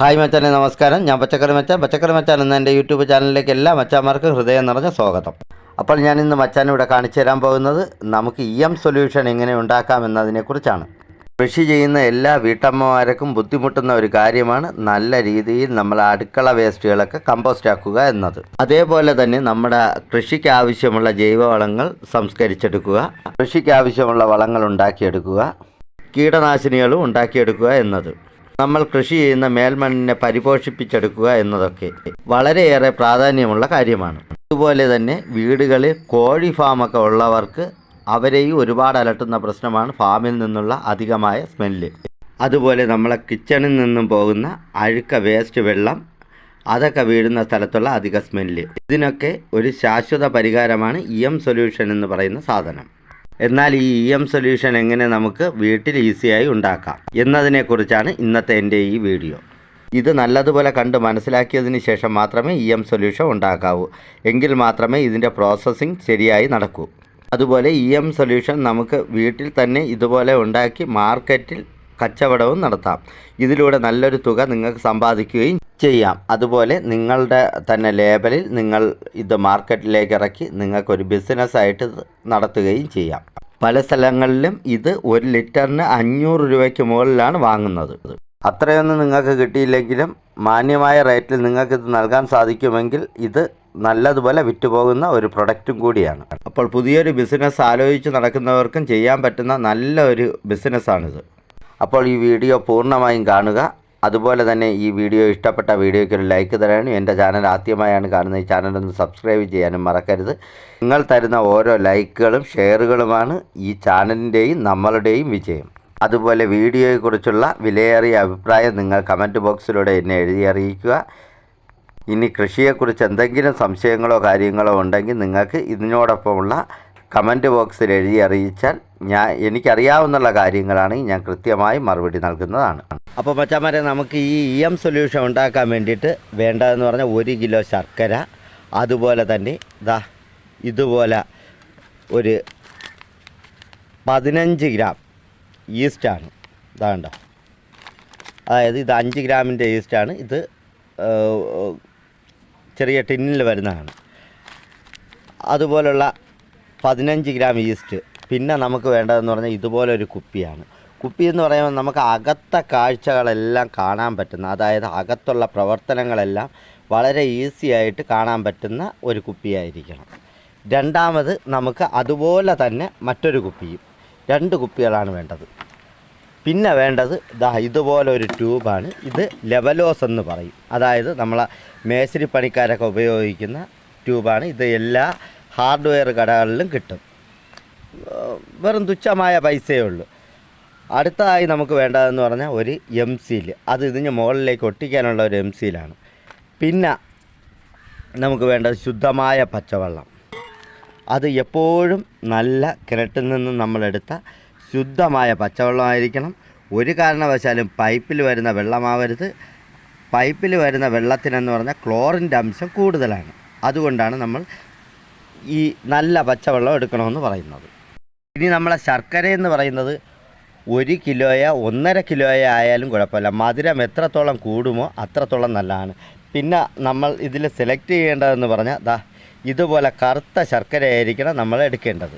Hi മച്ചാനെ നമസ്കാരം. ഞാൻ പച്ചക്കറി മച്ചാൻ. പച്ചക്കറി മച്ചാൻ എന്ന എന്റെ യൂട്യൂബ് ചാനലിലേക്ക് എല്ലാ മച്ചാന്മാർക്കും ഹൃദയം നിറഞ്ഞ സ്വാഗതം. അപ്പോൾ ഞാൻ ഇന്ന് മച്ചാൻ ഇവിടെ കാണിച്ചു തരാൻ പോകുന്നത് നമുക്ക് ഇ എം സൊല്യൂഷൻ എങ്ങനെ ഉണ്ടാക്കാം എന്നതിനെക്കുറിച്ചാണ്. കൃഷി ചെയ്യുന്ന എല്ലാ വീട്ടമ്മമാർക്കും ബുദ്ധിമുട്ടുന്ന ഒരു കാര്യമാണ് നല്ല രീതിയിൽ നമ്മൾ അടുക്കള വേസ്റ്റുകളൊക്കെ കമ്പോസ്റ്റ് ആക്കുക എന്നത്. അതേപോലെ തന്നെ നമ്മുടെ കൃഷിക്ക് ആവശ്യമുള്ള ജൈവവളങ്ങൾ സംസ്കരിച്ചെടുക്കുക കൃഷിക്ക് ആവശ്യമുള്ള വളങ്ങൾ ഉണ്ടാക്കിയെടുക്കുക കീടനാശിനികളും ഉണ്ടാക്കിയെടുക്കുക എന്നത്. നമ്മൾ കൃഷി ചെയ്യുന്ന മേൽമണ്ണിനെ പരിപോഷിപ്പിച്ചെടുക്കുക എന്നതൊക്കെ വളരെയേറെ പ്രാധാന്യമുള്ള കാര്യമാണ്. അതുപോലെ തന്നെ വീടുകളിൽ കോഴി ഫാമൊക്കെ ഉള്ളവർക്ക് അവരെയും ഒരുപാട് അലട്ടുന്ന പ്രശ്നമാണ് ഫാമിൽ നിന്നുള്ള അധികമായ സ്മെല്ല്. അതുപോലെ നമ്മളെ കിച്ചണിൽ നിന്നും പോകുന്ന അഴുക്ക വേസ്റ്റ് വെള്ളം അതൊക്കെ വീഴുന്ന സ്ഥലത്തുള്ള അധിക സ്മെല്ല്. ഇതിനൊക്കെ ഒരു ശാശ്വത പരിഹാരമാണ് ഇ എം സൊല്യൂഷൻ എന്ന് പറയുന്ന സാധനം. എന്നാൽ ഈ ഇ എം സൊല്യൂഷൻ എങ്ങനെ നമുക്ക് വീട്ടിൽ ഈസിയായി ഉണ്ടാക്കാം എന്നതിനെക്കുറിച്ചാണ് ഇന്നത്തെ എന്റെ ഈ വീഡിയോ. ഇത് നല്ലതുപോലെ കണ്ട് മനസ്സിലാക്കിയതിന് ശേഷം മാത്രമേ ഇ എം സൊല്യൂഷൻ ഉണ്ടാക്കാവൂ. എങ്കിൽ മാത്രമേ ഇതിന്റെ പ്രോസസ്സിംഗ് ശരിയായി നടക്കൂ. അതുപോലെ ഇ എം സൊല്യൂഷൻ നമുക്ക് വീട്ടിൽ തന്നെ ഇതുപോലെ ഉണ്ടാക്കി മാർക്കറ്റിൽ കച്ചവടവും നടത്താം. ഇതിലൂടെ നല്ലൊരു തുക നിങ്ങൾക്ക് സമ്പാദിക്കുകയും ചെയ്യാം. അതുപോലെ നിങ്ങളുടെ തന്നെ ലേബലിൽ നിങ്ങൾ ഇത് മാർക്കറ്റിലേക്ക് ഇറക്കി നിങ്ങൾക്കൊരു ബിസിനസ്സായിട്ട് നടത്തുകയും ചെയ്യാം. പല സ്ഥലങ്ങളിലും ഇത് ഒരു ലിറ്ററിന് അഞ്ഞൂറ് രൂപയ്ക്ക് മുകളിലാണ് വാങ്ങുന്നത്. അത്രയൊന്നും നിങ്ങൾക്ക് കിട്ടിയില്ലെങ്കിലും മാന്യമായ റേറ്റിൽ നിങ്ങൾക്ക് ഇത് നൽകാൻ സാധിക്കുമെങ്കിൽ ഇത് നല്ലതുപോലെ വിറ്റുപോകുന്ന ഒരു പ്രൊഡക്റ്റും കൂടിയാണ്. അപ്പോൾ പുതിയൊരു ബിസിനസ് ആലോചിച്ച് നടക്കുന്നവർക്കും ചെയ്യാൻ പറ്റുന്ന നല്ല ഒരു ബിസിനസ്സാണിത് അപ്പോൾ ഈ വീഡിയോ പൂർണമായും കാണുക. അതുപോലെ തന്നെ ഈ വീഡിയോ ഇഷ്ടപ്പെട്ട വീഡിയോയ്ക്ക് ഒരു ലൈക്ക് തരാനും എന്റെ ചാനൽ ആദ്യമായാണ് കാണുന്നത്. ഈ ചാനൽ ഒന്ന് സബ്സ്ക്രൈബ് ചെയ്യാനും മറക്കരുത്. നിങ്ങൾ തരുന്ന ഓരോ ലൈക്കുകളും ഷെയറുകളുമാണ് ഈ ചാനലിന്റെയും നമ്മളുടെയും വിജയം. അതുപോലെ വീഡിയോയെക്കുറിച്ചുള്ള വിലയേറിയ അഭിപ്രായം നിങ്ങൾ കമന്റ് ബോക്സിലൂടെ എന്നെ എഴുതി അറിയിക്കുക. ഇനി കൃഷിയെക്കുറിച്ച് എന്തെങ്കിലും സംശയങ്ങളോ കാര്യങ്ങളോ ഉണ്ടെങ്കിൽ നിങ്ങൾക്ക് ഇതിനോടൊപ്പമുള്ള കമന്റ് ബോക്സിൽ എഴുതി അറിയിച്ചാൽ ഞാൻ എനിക്കറിയാവുന്നുള്ള കാര്യങ്ങളാണ് ഞാൻ കൃത്യമായി മറുപടി നൽകുന്നതാണ്. അപ്പോൾ മച്ചാമാരെ നമുക്ക് ഈ ഇ എം സൊല്യൂഷൻ ഉണ്ടാക്കാൻ വേണ്ടിയിട്ട് വേണ്ടതെന്ന് പറഞ്ഞാൽ ഒരു കിലോ ശർക്കര അതുപോലെ തന്നെ ഇതാ ഇതുപോലെ ഒരു പതിനഞ്ച് ഗ്രാം ഈസ്റ്റാണ്. ഇതാണ്ട അതായത് ഇത് അഞ്ച് ഗ്രാമിന്റെ ഈസ്റ്റാണ്. ഇത് ചെറിയ ടിന്നിൽ വരുന്നതാണ്. അതുപോലുള്ള പതിനഞ്ച് ഗ്രാം ഈസ്റ്റ് പിന്നെ നമുക്ക് വേണ്ടതെന്ന് പറഞ്ഞാൽ ഇതുപോലെ ഒരു കുപ്പിയാണ്. കുപ്പി എന്ന് പറയുമ്പോൾ നമുക്ക് അകത്ത കാഴ്ചകളെല്ലാം കാണാൻ പറ്റുന്ന അതായത് അകത്തുള്ള പ്രവർത്തനങ്ങളെല്ലാം വളരെ ഈസി ആയിട്ട് കാണാൻ പറ്റുന്ന ഒരു കുപ്പിയായിരിക്കണം. രണ്ടാമത് നമുക്ക് അതുപോലെ തന്നെ മറ്റൊരു കുപ്പിയും. രണ്ട് കുപ്പികളാണ് വേണ്ടത്. പിന്നെ വേണ്ടത് ദാ ഇതുപോലെ ഒരു ട്യൂബാണ്. ഇത് ലെവലോസ് എന്ന് പറയും. അതായത് നമ്മളെ മേശരി പണിക്കാരൊക്കെ ഉപയോഗിക്കുന്ന ട്യൂബാണ്. ഇത് എല്ലാ ഹാർഡ്വെയർ കടകളിലും കിട്ടും. വെറും തുച്ഛമായ പൈസയേ ഉള്ളൂ. അടുത്തതായി നമുക്ക് വേണ്ടതെന്ന് പറഞ്ഞാൽ ഒരു എം സീൽ അത് ഇതിന് മുകളിലേക്ക് ഒട്ടിക്കാനുള്ള ഒരു എം സീലാണ് പിന്നെ നമുക്ക് വേണ്ടത് ശുദ്ധമായ പച്ചവെള്ളം. അത് എപ്പോഴും നല്ല കിണറ്റിൽ നിന്നും നമ്മളെടുത്ത ശുദ്ധമായ പച്ചവെള്ളമായിരിക്കണം. ഒരു കാരണവശാലും പൈപ്പിൽ വരുന്ന വെള്ളമാവരുത്. പൈപ്പിൽ വരുന്ന വെള്ളത്തിനെന്ന് പറഞ്ഞാൽ ക്ലോറിന്റെ അംശം കൂടുതലാണ്. അതുകൊണ്ടാണ് നമ്മൾ ഈ നല്ല പച്ചവെള്ളം എടുക്കണമെന്ന് പറയുന്നത്. ഇനി നമ്മളെ ശർക്കര എന്ന് പറയുന്നത് ഒരു കിലോയോ ഒന്നര കിലോയോ ആയാലും കുഴപ്പമില്ല. മധുരം എത്രത്തോളം കൂടുമോ അത്രത്തോളം നല്ലതാണ്. പിന്നെ നമ്മൾ ഇതിൽ സെലക്ട് ചെയ്യേണ്ടതെന്ന് പറഞ്ഞാൽ ദാ ഇതുപോലെ കറുത്ത ശർക്കരയായിരിക്കണം നമ്മൾ എടുക്കേണ്ടത്.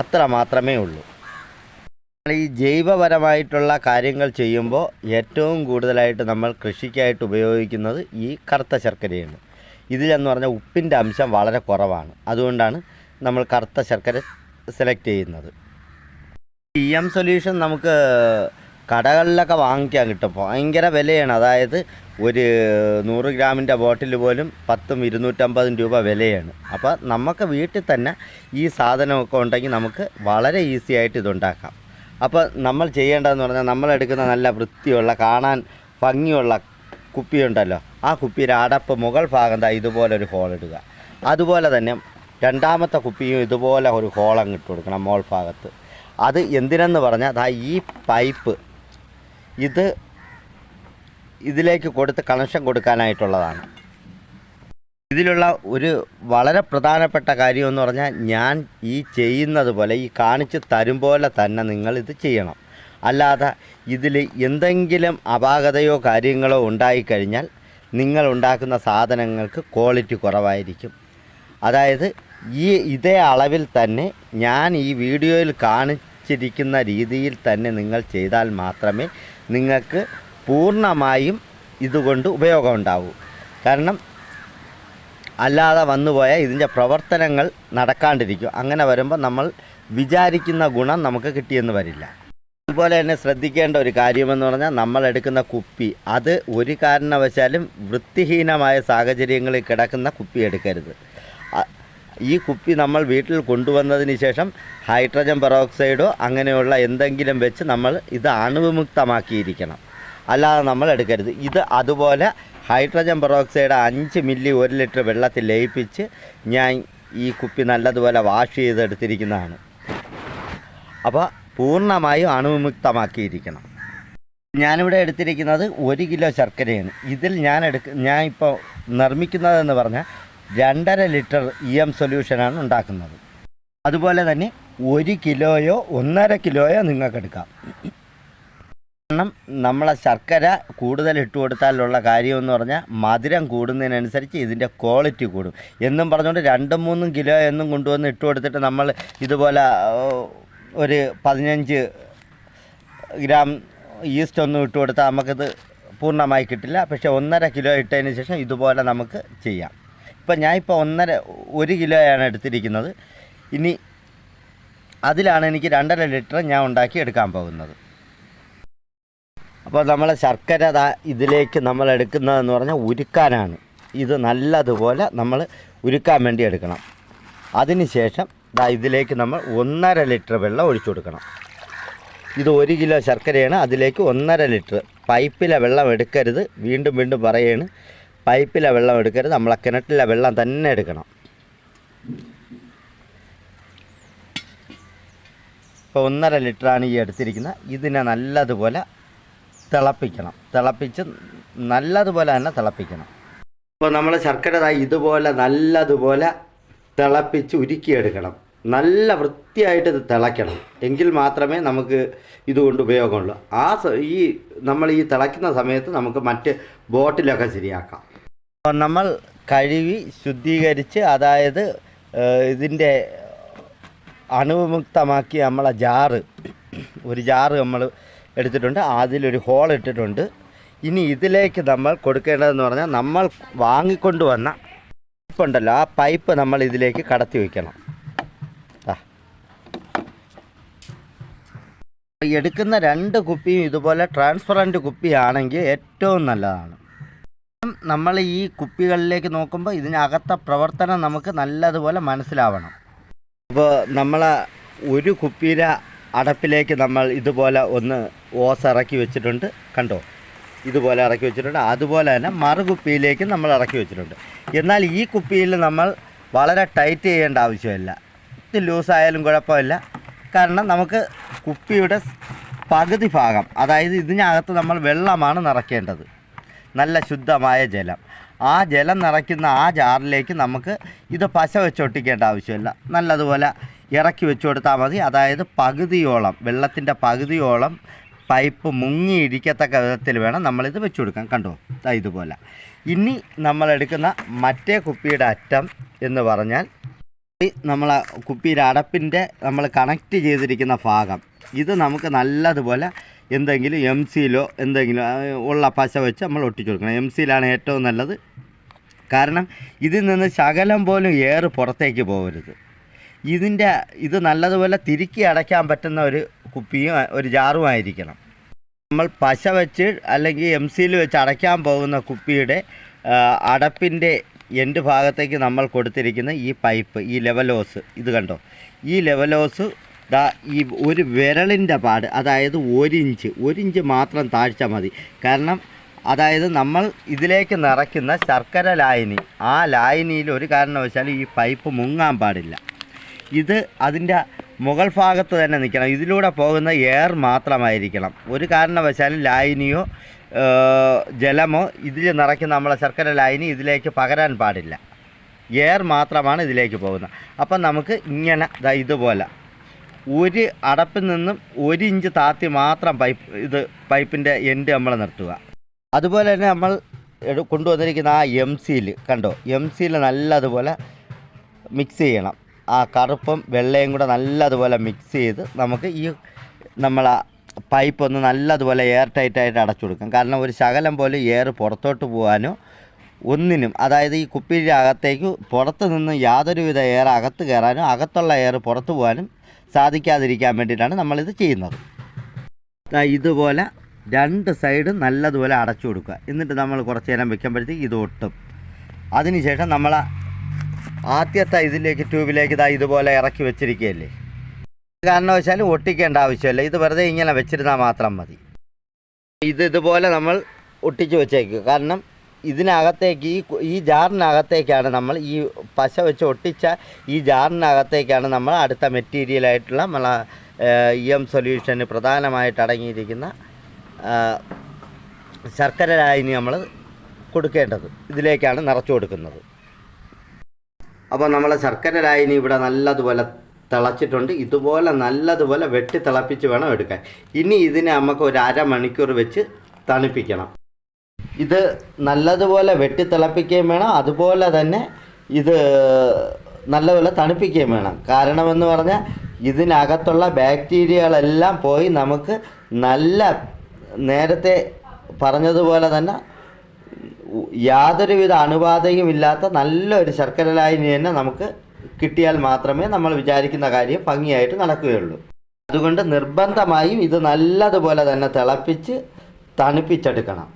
അത്ര മാത്രമേ ഉള്ളൂ. ഈ ജൈവപരമായിട്ടുള്ള കാര്യങ്ങൾ ചെയ്യുമ്പോൾ ഏറ്റവും കൂടുതലായിട്ട് നമ്മൾ കൃഷിക്കായിട്ട് ഉപയോഗിക്കുന്നത് ഈ കറുത്ത ശർക്കരയാണ്. ഇതിലെന്ന് പറഞ്ഞാൽ ഉപ്പിന്റെ അംശം വളരെ കുറവാണ്. അതുകൊണ്ടാണ് നമ്മൾ കറുത്ത ശർക്കര സെലക്ട് ചെയ്യുന്നത്. ഇ എം സൊല്യൂഷൻ നമുക്ക് കടകളിലൊക്കെ വാങ്ങിക്കാൻ കിട്ടും. ഭയങ്കര വിലയാണ്. അതായത് ഒരു നൂറ് ഗ്രാമിന്റെ ബോട്ടിൽ പോലും പത്തും ഇരുന്നൂറ്റമ്പതും രൂപ വിലയാണ്. അപ്പോൾ നമുക്ക് വീട്ടിൽ തന്നെ ഈ സാധനമൊക്കെ ഉണ്ടെങ്കിൽ നമുക്ക് വളരെ ഈസി ആയിട്ട് ഇതുണ്ടാക്കാം. അപ്പോൾ നമ്മൾ ചെയ്യേണ്ടതെന്ന് പറഞ്ഞാൽ നമ്മളെടുക്കുന്ന നല്ല വൃത്തിയുള്ള കാണാൻ ഭംഗിയുള്ള കുപ്പിയുണ്ടല്ലോ. ആ കുപ്പിയുടെ അടപ്പ് മുകൾ ഭാഗം താ ഇതുപോലെ ഒരു ഹോൾ ഇടുക. അതുപോലെ തന്നെ രണ്ടാമത്തെ കുപ്പിയും ഇതുപോലെ ഒരു ഹോളങ്ങ് ഇട്ട് കൊടുക്കണം മോൾ ഭാഗത്ത്. അത് എന്തിനെന്ന് പറഞ്ഞാൽ ദാ ഈ പൈപ്പ് ഇത് ഇതിലേക്ക് കൊടുത്ത് കണക്ഷൻ കൊടുക്കാനായിട്ടുള്ളതാണ്. ഇതിലുള്ള ഒരു വളരെ പ്രധാനപ്പെട്ട കാര്യം എന്ന് പറഞ്ഞാൽ ഞാൻ ഈ ചെയ്യുന്നത് പോലെ ഈ കാണിച്ച് തരും പോലെ തന്നെ നിങ്ങൾ ഇത് ചെയ്യണം. അല്ലാതെ ഇതിൽ എന്തെങ്കിലും അപാകതയോ കാര്യങ്ങളോ ഉണ്ടായിക്കഴിഞ്ഞാൽ നിങ്ങൾ ഉണ്ടാക്കുന്ന സാധനങ്ങൾക്ക് ക്വാളിറ്റി കുറവായിരിക്കും. അതായത് ഈ ഇതേ അളവിൽ തന്നെ ഞാൻ ഈ വീഡിയോയിൽ കാണിച്ചിരിക്കുന്ന രീതിയിൽ തന്നെ നിങ്ങൾ ചെയ്താൽ മാത്രമേ നിങ്ങൾക്ക് പൂർണമായും ഇതുകൊണ്ട് ഉപയോഗമുണ്ടാവൂ കാരണം അല്ലാതെ വന്നുപോയാൽ ഇതിന്റെ പ്രവർത്തനങ്ങൾ നടക്കാണ്ടിരിക്കും. അങ്ങനെ വരുമ്പോൾ നമ്മൾ വിചാരിക്കുന്ന ഗുണം നമുക്ക് കിട്ടിയെന്ന് വരില്ല. അതുപോലെ തന്നെ ശ്രദ്ധിക്കേണ്ട ഒരു കാര്യമെന്ന് പറഞ്ഞാൽ നമ്മൾ എടുക്കുന്ന കുപ്പി. അത് ഒരു കാരണവശാലും വൃത്തിഹീനമായ സാഹചര്യങ്ങളിൽ കിടക്കുന്ന കുപ്പി എടുക്കരുത്. ഈ കുപ്പി നമ്മൾ വീട്ടിൽ കൊണ്ടുവന്നതിന് ശേഷം ഹൈഡ്രജൻ പെറോക്സൈഡോ അങ്ങനെയുള്ള എന്തെങ്കിലും വെച്ച് നമ്മൾ ഇത് അണുവിമുക്തമാക്കിയിരിക്കണം. അല്ലാതെ നമ്മൾ എടുക്കരുത്. ഇത് അതുപോലെ ഹൈഡ്രജൻ പെറോക്സൈഡ് അഞ്ച് മില്ലി ഒരു ലിറ്റർ വെള്ളത്തിൽ ലയിപ്പിച്ച് ഞാൻ ഈ കുപ്പി നല്ലതുപോലെ വാഷ് ചെയ്തെടുത്തിരിക്കുന്നതാണ്. അപ്പോൾ പൂർണമായും അണുവിമുക്തമാക്കിയിരിക്കണം. ഞാനിവിടെ എടുത്തിരിക്കുന്നത് ഒരു കിലോ ശർക്കരയാണ്. ഇതിൽ ഞാൻ എടുക്ക ഞാൻ ഇപ്പോൾ നിർമ്മിക്കുന്നതെന്ന് പറഞ്ഞാൽ രണ്ടര ലിറ്റർ ഇ എം സൊല്യൂഷനാണ് ഉണ്ടാക്കുന്നത്. അതുപോലെ തന്നെ ഒരു കിലോയോ ഒന്നര കിലോയോ നിങ്ങൾക്ക് എടുക്കാം കാരണം നമ്മളെ ശർക്കര കൂടുതൽ ഇട്ട് കൊടുത്താലുള്ള കാര്യമെന്ന് പറഞ്ഞാൽ മധുരം കൂടുന്നതിനനുസരിച്ച് ഇതിന്റെ ക്വാളിറ്റി കൂടും. എന്നും പറഞ്ഞുകൊണ്ട് രണ്ടും മൂന്നും കിലോ എന്നും കൊണ്ടുവന്ന് ഇട്ട് കൊടുത്തിട്ട് നമ്മൾ ഇതുപോലെ ഒരു പതിനഞ്ച് ഗ്രാം ഈസ്റ്റ് ഒന്നും ഇട്ട് കൊടുത്താൽ നമുക്കത് പൂർണമായി കിട്ടില്ല. പക്ഷേ ഒന്നര കിലോ ഇട്ടതിന് ശേഷം ഇതുപോലെ നമുക്ക് ചെയ്യാം. ഇപ്പം ഞാൻ ഇപ്പോൾ ഒന്നര ഒരു കിലോയാണ് എടുത്തിരിക്കുന്നത്. ഇനി അതിലാണ് എനിക്ക് രണ്ടര ലിറ്റർ ഞാൻ ഉണ്ടാക്കി എടുക്കാൻ പോകുന്നത്. അപ്പോൾ നമ്മൾ ശർക്കര ഇതിലേക്ക് നമ്മൾ എടുക്കുന്നതെന്ന് പറഞ്ഞാൽ ഉരുക്കാനാണ്. ഇത് നല്ലതുപോലെ നമ്മൾ ഉരുക്കാൻ വേണ്ടി എടുക്കണം. അതിനുശേഷം ദാ ഇതിലേക്ക് നമ്മൾ ഒന്നര ലിറ്റർ വെള്ളം ഒഴിച്ചു കൊടുക്കണം. ഇത് ഒരു കിലോ ശർക്കരയാണ് അതിലേക്ക് ഒന്നര ലിറ്റർ പൈപ്പിലെ വെള്ളം എടുക്കരുത്. വീണ്ടും വീണ്ടും പറയാണ് പൈപ്പിലെ വെള്ളം എടുക്കരുത് നമ്മളെ കിണറ്റിലെ വെള്ളം തന്നെ എടുക്കണം. ഇപ്പോൾ ഒന്നര ലിറ്ററാണ് ഈ എടുത്തിരിക്കുന്നത്. ഇതിനെ നല്ലതുപോലെ തിളപ്പിക്കണം. തിളപ്പിച്ച് നല്ലതുപോലെ തന്നെ തിളപ്പിക്കണം. അപ്പോൾ നമ്മൾ ശർക്കര ദാ ഇതുപോലെ നല്ലതുപോലെ തിളപ്പിച്ച് ഉരുക്കിയെടുക്കണം. നല്ല വൃത്തിയായിട്ട് ഇത് തിളയ്ക്കണം. എങ്കിൽ മാത്രമേ നമുക്ക് ഇതുകൊണ്ട് ഉപയോഗമുള്ളൂ. ആ ഈ നമ്മൾ ഈ തിളയ്ക്കുന്ന സമയത്ത് നമുക്ക് മറ്റ് ബോട്ടിലൊക്കെ ശരിയാക്കാം. നമ്മൾ കഴുകി ശുദ്ധീകരിച്ച് അതായത് ഇതിന്റെ അണുവിമുക്തമാക്കി നമ്മളെ ജാറ് ഒരു ജാറ് നമ്മൾ എടുത്തിട്ടുണ്ട്. അതിലൊരു ഹോൾ ഇട്ടിട്ടുണ്ട്. ഇനി ഇതിലേക്ക് നമ്മൾ കൊടുക്കേണ്ടതെന്ന് പറഞ്ഞാൽ നമ്മൾ വാങ്ങിക്കൊണ്ട് പൈപ്പുണ്ടല്ലോ ആ പൈപ്പ് നമ്മൾ ഇതിലേക്ക് കടത്തി വയ്ക്കണം. എടുക്കുന്ന രണ്ട് കുപ്പിയും ഇതുപോലെ ട്രാൻസ്പറന്റ് കുപ്പിയാണെങ്കിൽ ഏറ്റവും നല്ലതാണ്. നമ്മൾ ഈ കുപ്പികളിലേക്ക് നോക്കുമ്പോൾ ഇതിനകത്ത പ്രവർത്തനം നമുക്ക് നല്ലതുപോലെ മനസ്സിലാവണം. ഇപ്പോൾ നമ്മൾ ഒരു കുപ്പിയിലെ അടപ്പിലേക്ക് നമ്മൾ ഇതുപോലെ ഒന്ന് ഓസ് ഇറക്കി വെച്ചിട്ടുണ്ട്. കണ്ടോ? ഇതുപോലെ ഇറക്കി വെച്ചിട്ടുണ്ട്. അതുപോലെ തന്നെ മറുകുപ്പിയിലേക്ക് നമ്മൾ ഇറക്കി വെച്ചിട്ടുണ്ട്. എന്നാൽ ഈ കുപ്പിയിൽ നമ്മൾ വളരെ ടൈറ്റ് ചെയ്യേണ്ട ആവശ്യമില്ല. ഇത് ലൂസായാലും കുഴപ്പമില്ല. കാരണം നമുക്ക് കുപ്പിയുടെ പകുതി ഭാഗം അതായത് ഇതിനകത്ത് നമ്മൾ വെള്ളമാണ് നിറയ്ക്കേണ്ടത്. നല്ല ശുദ്ധമായ ജലം. ആ ജലം നിറയ്ക്കുന്ന ആ ജാറിലേക്ക് നമുക്ക് ഇത് പശ വെച്ചൊട്ടിക്കേണ്ട ആവശ്യമില്ല. നല്ലതുപോലെ ഇറക്കി വെച്ചു കൊടുത്താൽ മതി. അതായത് പകുതിയോളം വെള്ളത്തിന്റെ പകുതിയോളം പൈപ്പ് മുങ്ങിയിരിക്കത്തക്ക വിധത്തിൽ വേണം നമ്മളിത് വെച്ച് കൊടുക്കാൻ കണ്ടോ ഇതുപോലെ. ഇനി നമ്മളെടുക്കുന്ന മറ്റേ കുപ്പിയുടെ അറ്റം എന്ന് പറഞ്ഞാൽ നമ്മൾ കുപ്പിയുടെ അടപ്പിന്റെ നമ്മൾ കണക്റ്റ് ചെയ്തിരിക്കുന്ന ഭാഗം. ഇത് നമുക്ക് നല്ലതുപോലെ എന്തെങ്കിലും എം സിയിലോ എന്തെങ്കിലും ഉള്ള പശ വെച്ച് നമ്മൾ ഒട്ടിച്ചു കൊടുക്കണം. എം സിയിലാണ് ഏറ്റവും നല്ലത്. കാരണം ഇതിൽ നിന്ന് ശകലം പോലും ഏറ് പുറത്തേക്ക് പോകരുത്. ഇതിന്റെ ഇത് നല്ലതുപോലെ തിരുക്കി അടയ്ക്കാൻ പറ്റുന്ന ഒരു കുപ്പിയും ഒരു ജാറും ആയിരിക്കണം. നമ്മൾ പശ വെച്ച് അല്ലെങ്കിൽ എം സിയിൽ വെച്ച് അടയ്ക്കാൻ പോകുന്ന കുപ്പിയുടെ അടപ്പിന്റെ എൻഡ് ഭാഗത്തേക്ക് നമ്മൾ കൊടുത്തിരിക്കുന്ന ഈ പൈപ്പ് ഈ ലെവലോസ് ഇത് കണ്ടോ? ഈ ലെവലോസ് ദാ ഈ ഒരു വിരളിന്റെ പാട് അതായത് ഒരിഞ്ച് ഒരിഞ്ച് മാത്രം താഴ്ച മതി. കാരണം അതായത് നമ്മൾ ഇതിലേക്ക് നിറയ്ക്കുന്ന ശർക്കര ലായനി ആ ലായനിയിൽ ഒരു കാരണവശാലും ഈ പൈപ്പ് മുങ്ങാൻ പാടില്ല. ഇത് അതിന്റെ മുകൾ ഭാഗത്ത് തന്നെ നിൽക്കണം. ഇതിലൂടെ പോകുന്ന എയർ മാത്രമായിരിക്കണം. ഒരു കാരണവശാലും ലായനിയോ ജലമോ ഇതിൽ നിറയ്ക്കുന്ന നമ്മളെ ശർക്കര ലായനി ഇതിലേക്ക് പകരാൻ പാടില്ല. എയർ മാത്രമാണ് ഇതിലേക്ക് പോകുന്നത്. അപ്പം നമുക്ക് ഇങ്ങനെ ഇതുപോലെ. ഒരു അടപ്പിൽ നിന്നും ഒരു ഇഞ്ച് താത്തി മാത്രം പൈപ്പ് ഇത് പൈപ്പിന്റെ എൻഡ് നമ്മൾ നിർത്തുക. അതുപോലെ തന്നെ നമ്മൾ കൊണ്ടുവന്നിരിക്കുന്ന ആ എം സിയിൽ കണ്ടോ? എം സിയിൽ നല്ലതുപോലെ മിക്സ് ചെയ്യണം. ആ കറുപ്പും വെള്ളയും കൂടെ നല്ലതുപോലെ മിക്സ് ചെയ്ത് നമുക്ക് ഈ നമ്മൾ പൈപ്പ് ഒന്ന് നല്ലതുപോലെ എയർ ടൈറ്റായിട്ട് അടച്ചു കൊടുക്കും. കാരണം ഒരു ശകലം പോലും എയർ പുറത്തോട്ട് പോകാനോ ഒന്നിനും അതായത് ഈ കുപ്പിയുടെ അകത്തേക്ക് പുറത്ത് നിന്ന് യാതൊരുവിധ എയർ അകത്ത് കയറാനും അകത്തുള്ള എയർ പുറത്തു പോകാനും സാധിക്കാതിരിക്കാൻ വേണ്ടിയിട്ടാണ് നമ്മളിത് ചെയ്യുന്നത്. ഇതുപോലെ രണ്ട് സൈഡും നല്ലതുപോലെ അടച്ചു കൊടുക്കുക. എന്നിട്ട് നമ്മൾ കുറച്ച് നേരം വെക്കുമ്പോഴത്തേക്ക് ഇത് ഒട്ടും. അതിനുശേഷം നമ്മൾ ആദ്യത്തെ ഇതിലേക്ക് ട്യൂബിലേക്ക് ഇതാ ഇതുപോലെ ഇറക്കി വെച്ചിരിക്കുകയല്ലേ? വെച്ചാൽ ഒട്ടിക്കേണ്ട ആവശ്യമില്ല. ഇത് വെറുതെ ഇങ്ങനെ വെച്ചിരുന്നാൽ മാത്രം മതി. ഇത് ഇതുപോലെ നമ്മൾ ഒട്ടിച്ച് വെച്ചേക്കുക കാരണം ഇതിനകത്തേക്ക് ഈ ഈ ജാറിനകത്തേക്കാണ് നമ്മൾ ഈ പശ വെച്ച് ഒട്ടിച്ച ഈ ജാറിനകത്തേക്കാണ് നമ്മൾ അടുത്ത മെറ്റീരിയലായിട്ടുള്ള നമ്മളെ ഇ എം സൊല്യൂഷന് പ്രധാനമായിട്ട് അടങ്ങിയിരിക്കുന്ന ശർക്കര ലായനി നമ്മൾ കൊടുക്കേണ്ടത്. ഇതിലേക്കാണ് നിറച്ചു കൊടുക്കുന്നത്. അപ്പോൾ നമ്മൾ ശർക്കര ലായനി ഇവിടെ നല്ലതുപോലെ തിളച്ചിട്ടുണ്ട്. ഇതുപോലെ നല്ലതുപോലെ വെട്ടി തിളപ്പിച്ച് വേണം എടുക്കാൻ. ഇനി ഇതിനെ നമുക്ക് ഒരു അരമണിക്കൂർ വെച്ച് തണുപ്പിക്കണം. ഇത് നല്ലതുപോലെ വെട്ടി തിളപ്പിക്കുകയും വേണം. അതുപോലെ തന്നെ ഇത് നല്ലപോലെ തണുപ്പിക്കുകയും വേണം. കാരണമെന്ന് പറഞ്ഞാൽ ഇതിനകത്തുള്ള ബാക്ടീരിയകളെല്ലാം പോയി നമുക്ക് നല്ല നേരത്തെ പറഞ്ഞതുപോലെ തന്നെ യാതൊരുവിധ അണുബാധയും ഇല്ലാത്ത നല്ലൊരു ശർക്കര ലായനി തന്നെ നമുക്ക് കിട്ടിയാൽ മാത്രമേ നമ്മൾ വിചാരിക്കുന്ന കാര്യം ഭംഗിയായിട്ട് നടക്കുകയുള്ളൂ. അതുകൊണ്ട് നിർബന്ധമായും ഇത് നല്ലതുപോലെ തന്നെ തിളപ്പിച്ച് തണുപ്പിച്ചെടുക്കണം.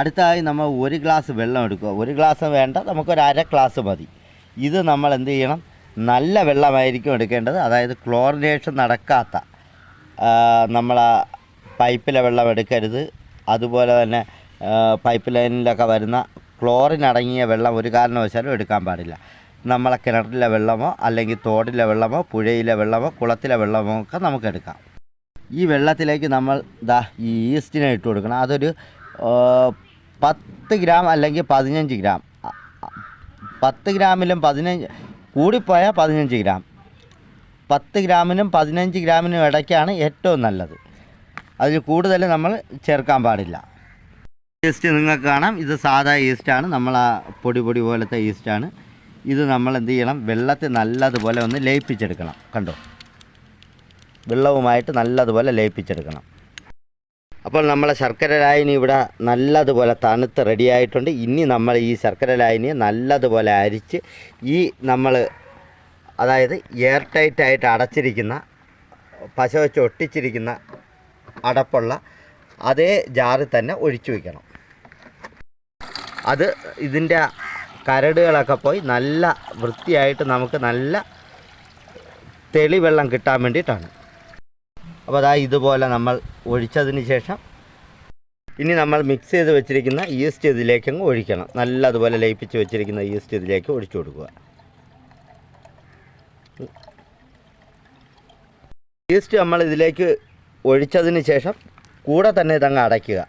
അടുത്തതായി നമ്മൾ ഒരു ഗ്ലാസ് വെള്ളം എടുക്കുക. ഒരു ഗ്ലാസ് വേണ്ട നമുക്കൊരു അര ഗ്ലാസ് മതി. ഇത് നമ്മൾ എന്ത് ചെയ്യണം? നല്ല വെള്ളമായിരിക്കും എടുക്കേണ്ടത്. അതായത് ക്ലോറിനേഷൻ നടക്കാത്ത നമ്മൾ പൈപ്പിലെ വെള്ളം എടുക്കരുത്. അതുപോലെ തന്നെ പൈപ്പ് ലൈനിലൊക്കെ വരുന്ന ക്ലോറിൻ അടങ്ങിയ വെള്ളം ഒരു കാരണവശാലും എടുക്കാൻ പാടില്ല. നമ്മളെ കിണറ്റിലെ വെള്ളമോ അല്ലെങ്കിൽ തോടിലെ വെള്ളമോ പുഴയിലെ വെള്ളമോ കുളത്തിലെ വെള്ളമോ ഒക്കെ നമുക്കെടുക്കാം ഈ വെള്ളത്തിലേക്ക് നമ്മൾ ദാ ഈ ഈസ്റ്റിനെ ഇട്ട് കൊടുക്കണം. അതൊരു പത്ത് ഗ്രാം അല്ലെങ്കിൽ പതിനഞ്ച് ഗ്രാം. പത്ത് ഗ്രാമിലും പതിനഞ്ച് കൂടിപ്പോയാൽ പതിനഞ്ച് ഗ്രാം. പത്ത് ഗ്രാമിനും പതിനഞ്ച് ഗ്രാമിനും ഇടയ്ക്കാണ് ഏറ്റവും നല്ലത്. അതിൽ കൂടുതൽ നമ്മൾ ചേർക്കാൻ പാടില്ല. ഈസ്റ്റ് നിങ്ങൾക്ക് കാണാം. ഇത് സാധാ ഈസ്റ്റാണ്. നമ്മൾ ആ പൊടി പൊടി പോലത്തെ ഈസ്റ്റാണ്. ഇത് നമ്മൾ എന്ത് ചെയ്യണം? വെള്ളത്തിൽ നല്ലതുപോലെ ഒന്ന് ലയിപ്പിച്ചെടുക്കണം. കണ്ടോ? വെള്ളവുമായിട്ട് നല്ലതുപോലെ ലയിപ്പിച്ചെടുക്കണം. അപ്പോൾ നമ്മളെ ശർക്കര ലായനി ഇവിടെ നല്ലതുപോലെ തണുത്ത് റെഡിയായിട്ടുണ്ട് ഇനി നമ്മൾ ഈ ശർക്കര ലായനിയെ നല്ലതുപോലെ അരിച്ച് ഈ നമ്മൾ അതായത് എയർ ടൈറ്റായിട്ട് അടച്ചിരിക്കുന്ന പശ വെച്ച് ഒട്ടിച്ചിരിക്കുന്ന അടപ്പുള്ള അതേ ജാറിൽ തന്നെ ഒഴിച്ചു വയ്ക്കണം അത് ഇതിന്റെ കരടുകളൊക്കെ പോയി നല്ല വൃത്തിയായിട്ട് നമുക്ക് നല്ല തെളിവെള്ളം കിട്ടാൻ വേണ്ടിയിട്ടാണ്. അപ്പോൾ അതാ ഇതുപോലെ നമ്മൾ ഒഴിച്ചതിന് ശേഷം ഇനി നമ്മൾ മിക്സ് ചെയ്ത് വെച്ചിരിക്കുന്ന ഈസ്റ്റ് ഇതിലേക്ക് അങ്ങ് ഒഴിക്കണം. നല്ലതുപോലെ ലയിപ്പിച്ച് വെച്ചിരിക്കുന്ന ഈസ്റ്റ് ഇതിലേക്ക് ഒഴിച്ചു കൊടുക്കുക. ഈസ്റ്റ് നമ്മൾ ഇതിലേക്ക് ഒഴിച്ചതിന് ശേഷം കൂടെ തന്നെ ഇതങ്ങ് അടയ്ക്കുക.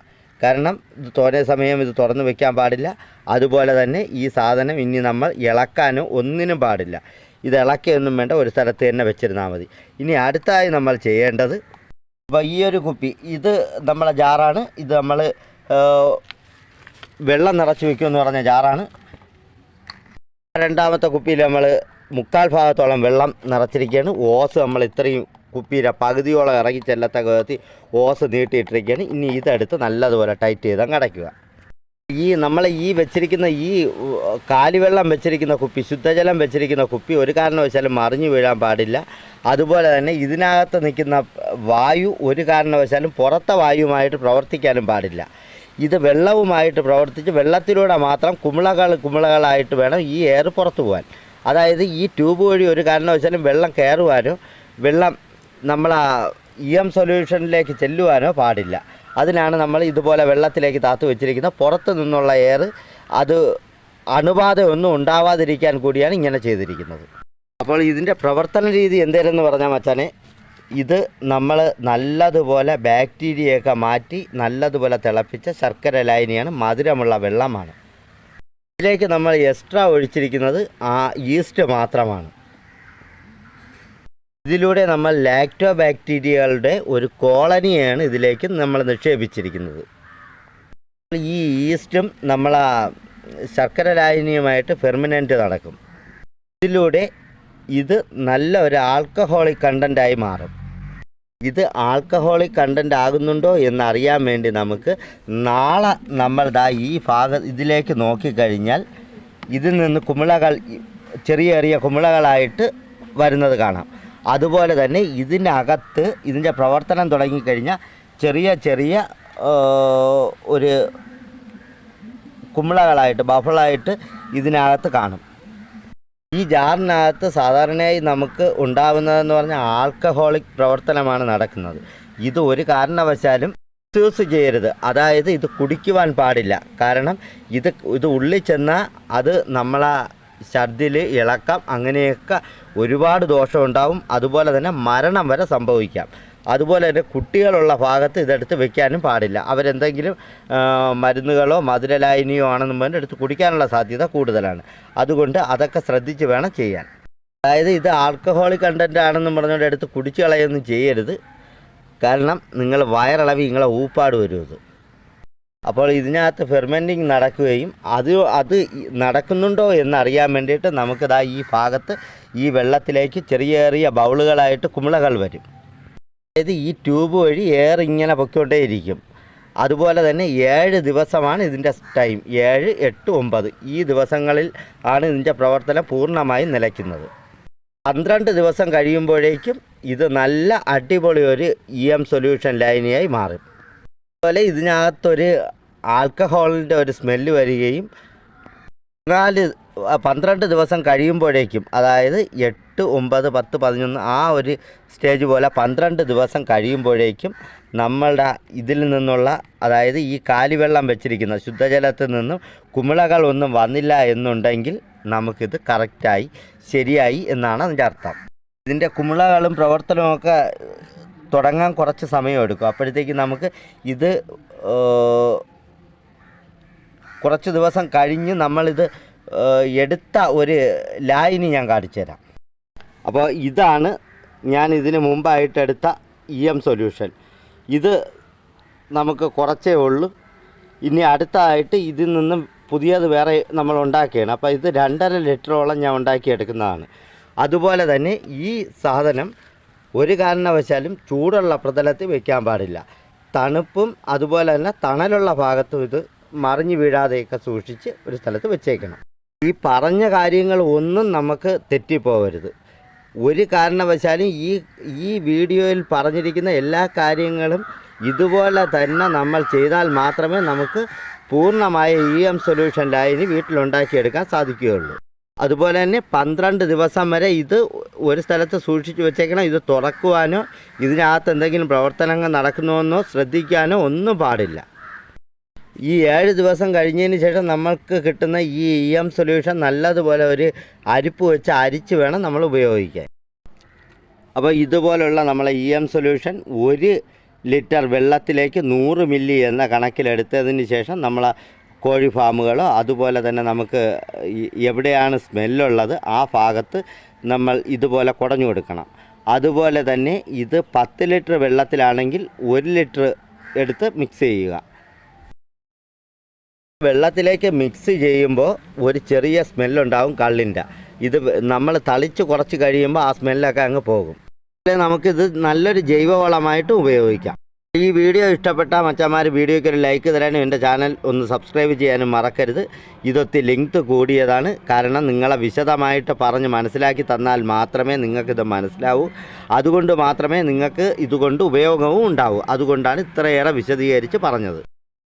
കാരണം ഇത് തോനെ സമയം ഇത് തുറന്ന് വെക്കാൻ പാടില്ല. അതുപോലെ തന്നെ ഈ സാധനം ഇനി നമ്മൾ ഇളക്കാനോ ഒന്നിനും പാടില്ല. ഇത് ഇളക്കിയൊന്നും വേണ്ട ഒരു സ്ഥലത്ത് തന്നെ വെച്ചിരുന്നാൽ മതി. ഇനി അടുത്തായി നമ്മൾ ചെയ്യേണ്ടത് അപ്പോൾ ഈ ഒരു കുപ്പി. ഇത് നമ്മളെ ജാറാണ്. ഇത് നമ്മൾ വെള്ളം നിറച്ച് വയ്ക്കുമെന്ന് പറഞ്ഞ ജാറാണ്. രണ്ടാമത്തെ കുപ്പിയിൽ നമ്മൾ മുക്കാൽ ഭാഗത്തോളം വെള്ളം നിറച്ചിരിക്കുകയാണ്. ഓസ് നമ്മൾ ഇത്രയും കുപ്പിയുടെ പകുതിയോളം ഇറങ്ങി ചെല്ലത്തക്ക വിധത്തിൽ ഓസ് നീട്ടിയിട്ടിരിക്കുകയാണ്. ഇനി ഇതെടുത്ത് നല്ലതുപോലെ ടൈറ്റ് ചെയ്ത് അങ്ങ് അടയ്ക്കുക. ഈ നമ്മൾ ഈ വെച്ചിരിക്കുന്ന ഈ കാലിവെള്ളം വെച്ചിരിക്കുന്ന കുപ്പി ശുദ്ധജലം വെച്ചിരിക്കുന്ന കുപ്പി ഒരു കാരണവശാലും മറിഞ്ഞു വീഴാൻ പാടില്ല. അതുപോലെ തന്നെ ഇതിനകത്ത് നിൽക്കുന്ന വായു ഒരു കാരണവശാലും പുറത്തെ വായുവുമായിട്ട് പ്രവർത്തിക്കാനും പാടില്ല. ഇത് വെള്ളവുമായിട്ട് പ്രവർത്തിച്ച് വെള്ളത്തിലൂടെ മാത്രം കുമിളകൾ കുമിളകളായിട്ട് വേണം ഈ എയർ പുറത്തു പോകാൻ. അതായത് ഈ ട്യൂബ് വഴി ഒരു കാരണവശാലും വെള്ളം കയറുവാനോ വെള്ളം നമ്മൾ ആ ഇ എം സൊല്യൂഷനിലേക്ക് ചെല്ലുവാനോ പാടില്ല. അതിനാണ് നമ്മൾ ഇതുപോലെ വെള്ളത്തിലേക്ക് താത്തു വെച്ചിരിക്കുന്ന പുറത്ത് നിന്നുള്ള എയർ അത് അണുബാധയൊന്നും ഉണ്ടാവാതിരിക്കാൻ കൂടിയാണ് ഇങ്ങനെ ചെയ്തിരിക്കുന്നത്. അപ്പോൾ ഇതിന്റെ പ്രവർത്തന രീതി എന്തേരെന്ന് പറഞ്ഞാൽ മച്ചാനെ ഇത് നമ്മൾ നല്ലതുപോലെ ബാക്ടീരിയയൊക്കെ മാറ്റി നല്ലതുപോലെ തിളപ്പിച്ച ശർക്കര ലായനിയാണ് മധുരമുള്ള വെള്ളമാണ്. ഇതിലേക്ക് നമ്മൾ എക്സ്ട്രാ ഒഴിച്ചിരിക്കുന്നത് ആ ഈസ്റ്റ് മാത്രമാണ്. ഇതിലൂടെ നമ്മൾ ലാക്ടോ ബാക്ടീരിയകളുടെ ഒരു കോളനിയാണ് ഇതിലേക്ക് നമ്മൾ നിക്ഷേപിച്ചിരിക്കുന്നത്. ഈ ഈസ്റ്റും നമ്മൾ ആ ശർക്കര ലായനിയുമായിട്ട് ഫെർമിനന്റ് നടക്കും. ഇതിലൂടെ ഇത് നല്ല ഒരു ആൽക്കഹോളിക് കണ്ടന്റായി മാറും. ഇത് ആൽക്കഹോളിക് കണ്ടന്റ് ആകുന്നുണ്ടോ എന്നറിയാൻ വേണ്ടി നമുക്ക് നാളെ നമ്മൾ ദാ ഈ ഭാഗ ഇതിലേക്ക് നോക്കിക്കഴിഞ്ഞാൽ ഇതിൽ നിന്ന് കുമിളകൾ ചെറിയ ചെറിയ കുമിളകളായിട്ട് വരുന്നത് കാണാം. അതുപോലെ തന്നെ ഇതിനകത്ത് ഇതിന്റെ പ്രവർത്തനം തുടങ്ങിക്കഴിഞ്ഞാൽ ചെറിയ ചെറിയ ഒരു കുമ്പളകളായിട്ട് ബഫളായിട്ട് ഇതിനകത്ത് കാണും. ഈ ജാറിനകത്ത് സാധാരണയായി നമുക്ക് ഉണ്ടാവുന്നതെന്ന് പറഞ്ഞാൽ ആൽക്കഹോളിക് പ്രവർത്തനമാണ് നടക്കുന്നത്. ഇത് ഒരു കാരണവശാലും മിസ്യൂസ് ചെയ്യരുത്. അതായത് ഇത് കുടിക്കുവാൻ പാടില്ല. കാരണം ഇത് ഇത് ഉള്ളിൽ ചെന്നാൽ അത് നമ്മളെ ഛർദിൽ ഇളക്കം അങ്ങനെയൊക്കെ ഒരുപാട് ദോഷമുണ്ടാവും. അതുപോലെ തന്നെ മരണം വരെ സംഭവിക്കാം. അതുപോലെ തന്നെ കുട്ടികളുള്ള ഭാഗത്ത് ഇതെടുത്ത് വെക്കാനും പാടില്ല. അവരെന്തെങ്കിലും മരുന്നുകളോ മധുരലായനിയോ ആണെന്ന് പറഞ്ഞ് എടുത്ത് കുടിക്കാനുള്ള സാധ്യത കൂടുതലാണ്. അതുകൊണ്ട് അതൊക്കെ ശ്രദ്ധിച്ച് വേണം ചെയ്യാൻ. അതായത് ഇത് ആൽക്കഹോളിക് കണ്ടന്റ് ആണെന്ന് പറഞ്ഞുകൊണ്ട് എടുത്ത് കുടിച്ചു കളയൊന്നും ചെയ്യരുത്. കാരണം നിങ്ങൾ വയറിളവി നിങ്ങളെ ഊപ്പാട് വരും അപ്പോൾ ഇതിനകത്ത് ഫെർമെന്റിങ് നടക്കുകയും അത് അത് നടക്കുന്നുണ്ടോ എന്നറിയാൻ വേണ്ടിയിട്ട് നമുക്കിതാ ഈ ഭാഗത്ത് ഈ വെള്ളത്തിലേക്ക് ചെറിയ ചെറിയ ബൗളുകളായിട്ട് കുമിളകൾ വരും. അതായത് ഈ ട്യൂബ് വഴി എയർ ഇങ്ങനെ പൊയ്ക്കൊണ്ടേയിരിക്കും. അതുപോലെ തന്നെ ഏഴ് ദിവസമാണ് ഇതിന്റെ ടൈം ഏഴ് എട്ട് ഒമ്പത്. ഈ ദിവസങ്ങളിൽ ആണ് ഇതിന്റെ പ്രവർത്തനം പൂർണമായും നിലയ്ക്കുന്നത്. പന്ത്രണ്ട് ദിവസം കഴിയുമ്പോഴേക്കും ഇത് നല്ല അടിപൊളി ഒരു ഇ എം സൊല്യൂഷൻ ലൈനിയായി മാറും. അതുപോലെ ഇതിനകത്തൊരു ആൽക്കഹോളിന്റെ ഒരു സ്മെല്ല് വരികയും നാല് പന്ത്രണ്ട് ദിവസം കഴിയുമ്പോഴേക്കും അതായത് എട്ട് ഒമ്പത് പത്ത് പതിനൊന്ന് ആ ഒരു സ്റ്റേജ് പോലെ പന്ത്രണ്ട് ദിവസം കഴിയുമ്പോഴേക്കും നമ്മളുടെ ഇതിൽ നിന്നുള്ള അതായത് ഈ കാലിവെള്ളം വെച്ചിരിക്കുന്ന ശുദ്ധജലത്തിൽ നിന്നും കുമിളകളൊന്നും വന്നില്ല എന്നുണ്ടെങ്കിൽ നമുക്കിത് കറക്റ്റായി ശരിയായി എന്നാണ് അതിന്റെ അർത്ഥം. ഇതിന്റെ കുമിളകളും പ്രവർത്തനമൊക്കെ തുടങ്ങാൻ കുറച്ച് സമയമെടുക്കും. അപ്പോഴത്തേക്ക് നമുക്ക് ഇത് കുറച്ച് ദിവസം കഴിഞ്ഞ് നമ്മളിത് എടുത്ത ഒരു ലായിനി ഞാൻ കാണിച്ചു തരാം. അപ്പോൾ ഇതാണ് ഞാൻ ഇതിന് മുമ്പായിട്ടെടുത്ത ഇ എം സൊല്യൂഷൻ ഇത് നമുക്ക് കുറച്ചേ ഉള്ളൂ. ഇനി അടുത്തതായിട്ട് ഇതിൽ നിന്നും പുതിയത് വേറെ നമ്മൾ ഉണ്ടാക്കുകയാണ് അപ്പോൾ ഇത് രണ്ടര ലിറ്ററോളം ഞാൻ ഉണ്ടാക്കിയെടുക്കുന്നതാണ്. അതുപോലെ തന്നെ ഈ സാധനം ഒരു കാരണവശാലും ചൂടുള്ള പ്രതലത്തിൽ വയ്ക്കാൻ പാടില്ല. തണുപ്പും അതുപോലെ തന്നെ തണലുള്ള ഭാഗത്തും ഇത് മറിഞ്ഞു വീഴാതെയൊക്കെ സൂക്ഷിച്ച് ഒരു സ്ഥലത്ത് വെച്ചേക്കണം. ഈ പറഞ്ഞ കാര്യങ്ങൾ ഒന്നും നമുക്ക് തെറ്റിപ്പോവരുത്. ഒരു കാരണവശാലും ഈ ഈ വീഡിയോയിൽ പറഞ്ഞിരിക്കുന്ന എല്ലാ കാര്യങ്ങളും ഇതുപോലെ തന്നെ നമ്മൾ ചെയ്താൽ മാത്രമേ നമുക്ക് പൂർണമായ ഇ എം സൊല്യൂഷൻ ലൈന് വീട്ടിലുണ്ടാക്കിയെടുക്കാൻ സാധിക്കുകയുള്ളൂ. അതുപോലെ തന്നെ പന്ത്രണ്ട് ദിവസം വരെ ഇത് ഒരു സ്ഥലത്ത് സൂക്ഷിച്ചു വെച്ചേക്കണം. ഇത് തുറക്കുവാനോ ഇതിനകത്ത് എന്തെങ്കിലും പ്രവർത്തനങ്ങൾ നടക്കുന്നുവെന്നോ ശ്രദ്ധിക്കാനോ ഒന്നും പാടില്ല. ഈ ഏഴ് ദിവസം കഴിഞ്ഞതിന് ശേഷം നമ്മൾക്ക് കിട്ടുന്ന ഈ ഇ എം സൊല്യൂഷൻ നല്ലതുപോലെ ഒരു അരിപ്പ് വെച്ച് അരിച്ച് വേണം നമ്മൾ ഉപയോഗിക്കാൻ. അപ്പോൾ ഇതുപോലുള്ള നമ്മളെ ഇ എം സൊല്യൂഷൻ ഒരു ലിറ്റർ വെള്ളത്തിലേക്ക് നൂറ് മില്ലി എന്ന കണക്കിലെടുത്തതിന് ശേഷം നമ്മൾ കോഴി ഫാമുകളോ അതുപോലെ തന്നെ നമുക്ക് എവിടെയാണ് സ്മെല്ലുള്ളത് ആ ഭാഗത്ത് നമ്മൾ ഇതുപോലെ കുടഞ്ഞു കൊടുക്കണം. അതുപോലെ തന്നെ ഇത് പത്ത് ലിറ്റർ വെള്ളത്തിലാണെങ്കിൽ ഒരു ലിറ്റർ എടുത്ത് മിക്സ് ചെയ്യുക. വെള്ളത്തിലേക്ക് മിക്സ് ചെയ്യുമ്പോൾ ഒരു ചെറിയ സ്മെല്ലുണ്ടാവും കള്ളിന്റെ. ഇത് നമ്മൾ തളിച്ച് കുറച്ച് കഴിയുമ്പോൾ ആ സ്മെല്ലൊക്കെ അങ്ങ് പോകും. നമുക്കിത് നല്ലൊരു ജൈവവളമായിട്ട് ഉപയോഗിക്കാം. ഈ വീഡിയോ ഇഷ്ടപ്പെട്ട മച്ചന്മാർ വീഡിയോയ്ക്ക് ഒരു ലൈക്ക് തരാനും എന്റെ ചാനൽ ഒന്ന് സബ്സ്ക്രൈബ് ചെയ്യാനും മറക്കരുത്. ഇതൊത്തി ലിങ്ക് കൂടിയതാണ്. കാരണം നിങ്ങളെ വിശദമായിട്ട് പറഞ്ഞ് മനസ്സിലാക്കി തന്നാൽ മാത്രമേ നിങ്ങൾക്കിത് മനസ്സിലാവൂ. അതുകൊണ്ട് മാത്രമേ നിങ്ങൾക്ക് ഇതുകൊണ്ട് ഉപയോഗവും ഉണ്ടാവൂ. അതുകൊണ്ടാണ് ഇത്രയേറെ വിശദീകരിച്ച് പറഞ്ഞത്.